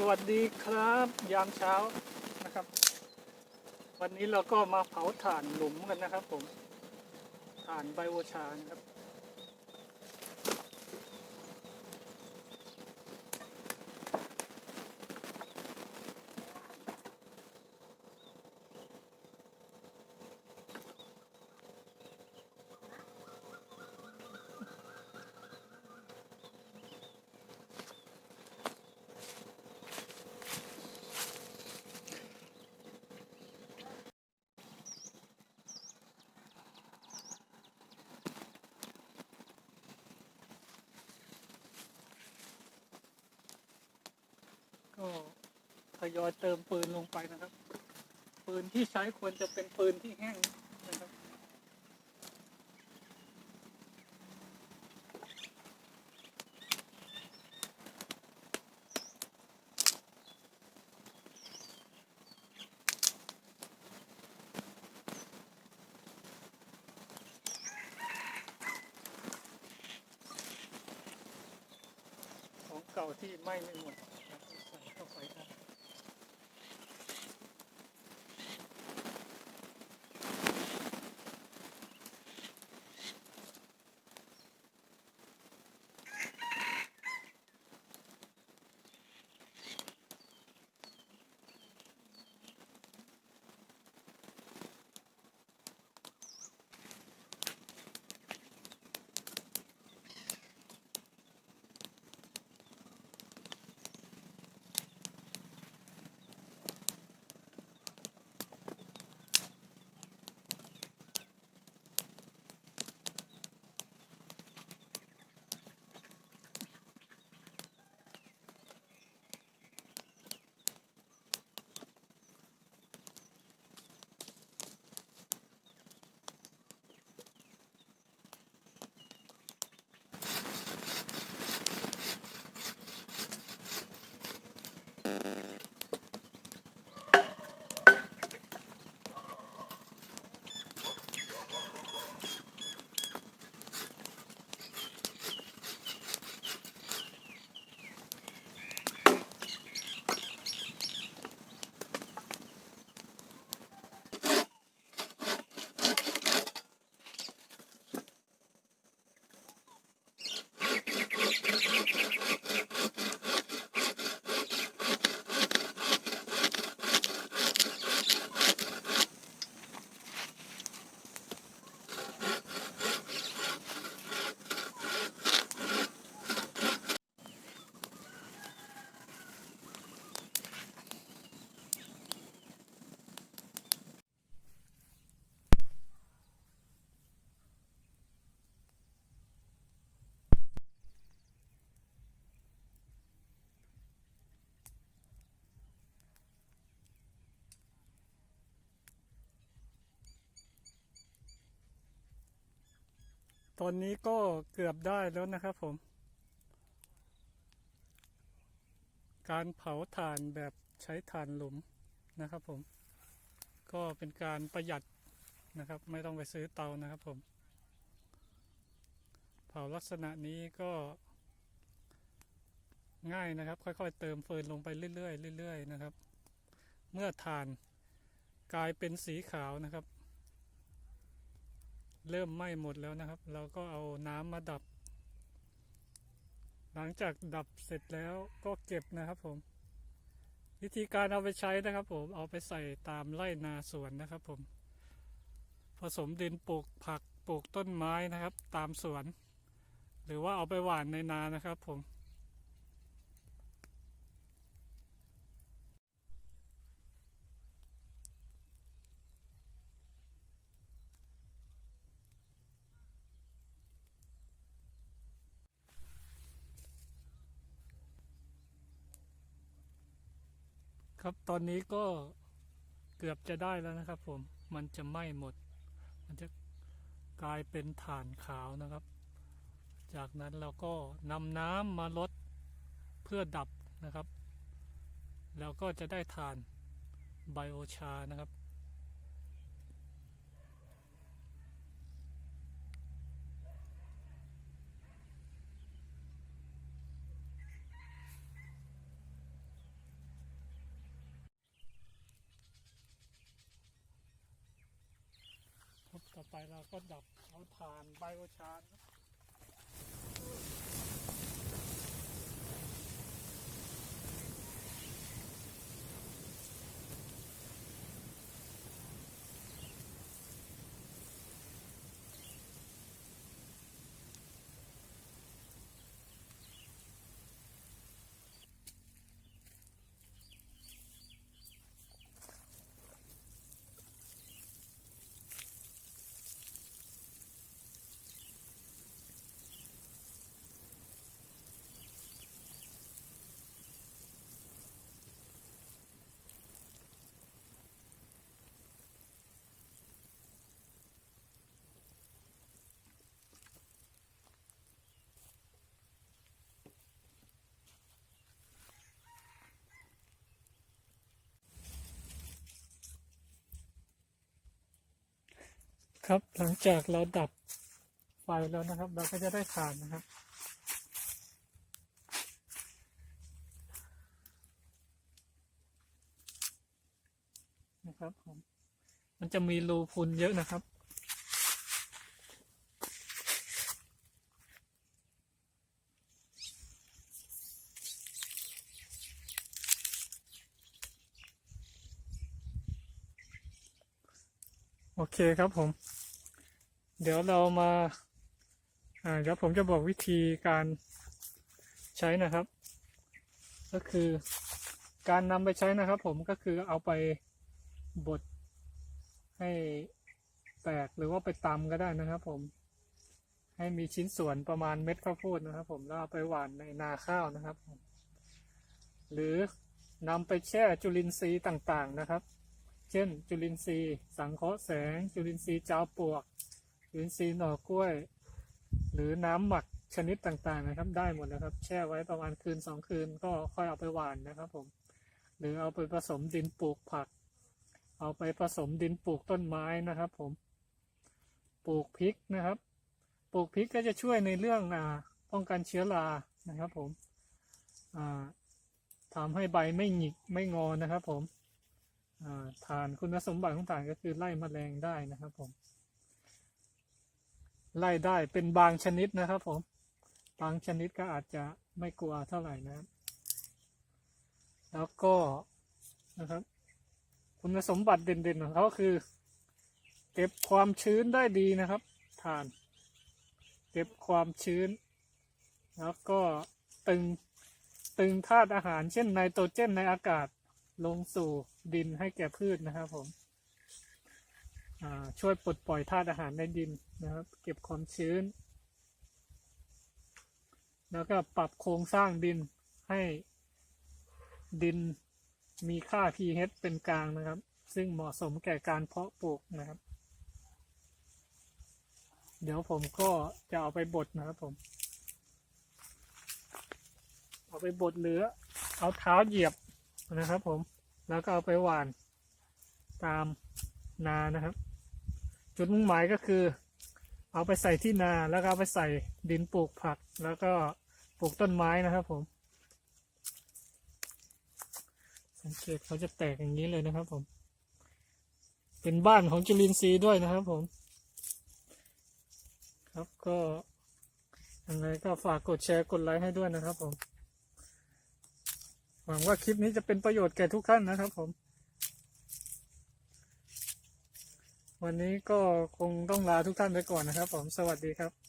สวัสดีครับยามเช้านะครับ วันนี้เราก็มาเผาถ่านหลุมกันนะครับผมถ่านไบโอชานะครับ ก็ท ยอยเติมปืนลงไปนะครับ ปืนที่ใช้ควรจะเป็นปืนที่แห้งนะครับของเก่าที่ไม้ไม่หมด ตอนนี้ก็เกือบได้แล้วนะครับผม การเผาถ่านแบบใช้ถ่านหลุมนะครับผม ก็เป็นการประหยัดนะครับ ไม่ต้องไปซื้อเตานะครับผม เผาลักษณะนี้ก็ง่ายนะครับ ค่อยๆ เติมเฟินลงไปเรื่อยๆเรื่อยๆนะครับ เมื่อถ่านกลายเป็นสีขาวนะครับ เริ่มไหม้หมดแล้วนะครับ เราก็เอาน้ำมาดับ หลังจากดับเสร็จแล้วก็เก็บนะครับผม วิธีการเอาไปใช้นะครับ ผมเอาไปใส่ตามไร่นาสวนนะครับ ผม ผสมดินปลูกผักปลูกต้นไม้นะครับ ตามสวน หรือว่าเอาไปหว่านในนานะครับ ผม ครับตอนนี้ก็เกือบจะได้แล้วนะครับ ผมมันจะไหม้หมด มันจะกลายเป็นถ่านขาวนะครับ จากนั้นเราก็นำน้ำมาลดเพื่อดับนะครับ แล้วก็จะได้ถ่านไบโอชานะครับ ต่อไปเราก็ดับเอาถ่านไบโอชาร์ ครับหลังจากเราดับไฟแล้วนะครับ เราก็จะได้ถ่านนะครับ นะครับผมมันจะมีรูพุนเยอะนะครับโอเคครับผม เดี๋ยวเรามาอ่าเดี๋ยวผมจะบอกวิธีการใช้นะครับ ก็คือการนำไปใช้นะครับ ผมก็คือเอาไปบดให้แตกหรือว่าไปตำก็ได้นะครับ ผม ให้มีชิ้นส่วนประมาณเม็ดข้าวโพดนะครับ ผมแล้วเอาไปหว่านในนาข้าวนะครับ หรือนำไปแช่จุลินทรีย์ต่างๆนะครับ เช่น จุลินทรีย์ สังเคราะห์แสง จุลินทรีย์เจ้าปวก จุลินทรีย์หน่อกล้วย หรือน้ำหมักชนิดต่างๆนะครับ ได้หมดนะครับ แช่ไว้ประมาณคืนสองคืนก็ค่อยเอาไปหว่านนะครับผมหรือเอาไปผสมดินปลูกผัก เอาไปผสมดินปลูกต้นไม้นะครับ ผมปลูกพริกนะครับ ปลูกพริกก็จะช่วยในเรื่องอ่าป้องกันเชื้อรานะครับ ผมอ่าทำให้ใบไม่หงิกไม่งอนะครับ ผมอ่าทานคุณสมบัติของถ่านก็คือไล่แมลงได้นะครับผม ไล่ได้เป็นบางชนิดนะครับผม บางชนิดก็อาจจะไม่กลัวเท่าไหร่นะครับ แล้วก็นะครับ คุณสมบัติเด่นๆของเขาคือ เก็บความชื้นได้ดีนะครับถ่าน เก็บความชื้น แล้วก็ตึงตึงธาตุอาหารเช่นไนโตรเจนในอากาศลงสู่ดินให้แก่พืชนะครับผม ช่วยปลดปล่อยธาตุอาหารในดินนะครับ เก็บความชื้น แล้วก็ปรับโครงสร้างดินให้ดินมีค่า pH เป็นกลางนะครับ ซึ่งเหมาะสมแก่การเพาะปลูกนะครับ เดี๋ยวผมก็จะเอาไปบดนะครับผม เอาไปบดหรือ เอาเท้าเหยียบนะครับผม แล้วก็เอาไปหว่านตามนานะครับ จุดมุ่งหมายก็คือ เอาไปใส่ที่นาแล้วก็เอาไปใส่ดินปลูกผัก แล้วก็ปลูกต้นไม้นะครับผม สังเกตเขาจะแตกอย่างนี้เลยนะครับผม เป็นบ้านของจุลินทรีย์ด้วยนะครับผม ครับก็ยังไงก็ฝากกดแชร์กดไลค์ให้ด้วยนะครับผมหวังว่าคลิปนี้จะเป็นประโยชน์แก่ทุกท่านนะครับผม วันนี้ก็คงต้องลาทุกท่านไปก่อนนะครับ ผมสวัสดีครับ